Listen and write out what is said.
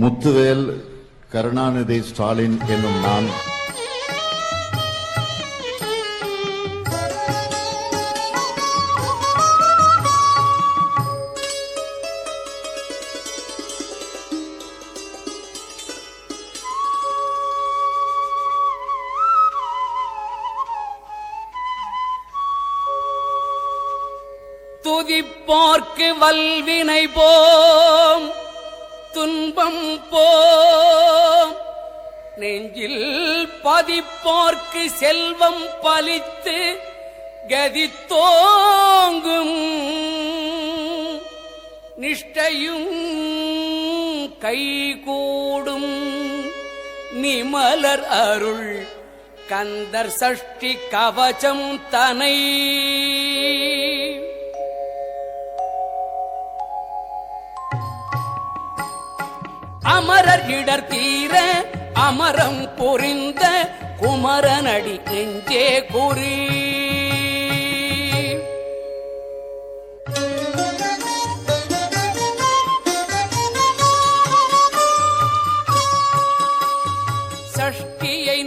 முத்துவேல் கருணாநிதி ஸ்டாலின் என்னும் நான். துதிப்போர்க்கு வல்வினை போம். துன்பம் போம். நெஞ்சில் பதிப்போர்க்கு செல்வம் பலித்து கதி தோங்கும். நிஷ்டையும் கைகூடும். நிமலர் அருள் கந்தர் சஷ்டி கவச்சம் தனை அமரர் இடர்த்தீர அமரம் புரிந்த குமரனடி நெஞ்சே குறி. சஷ்டியை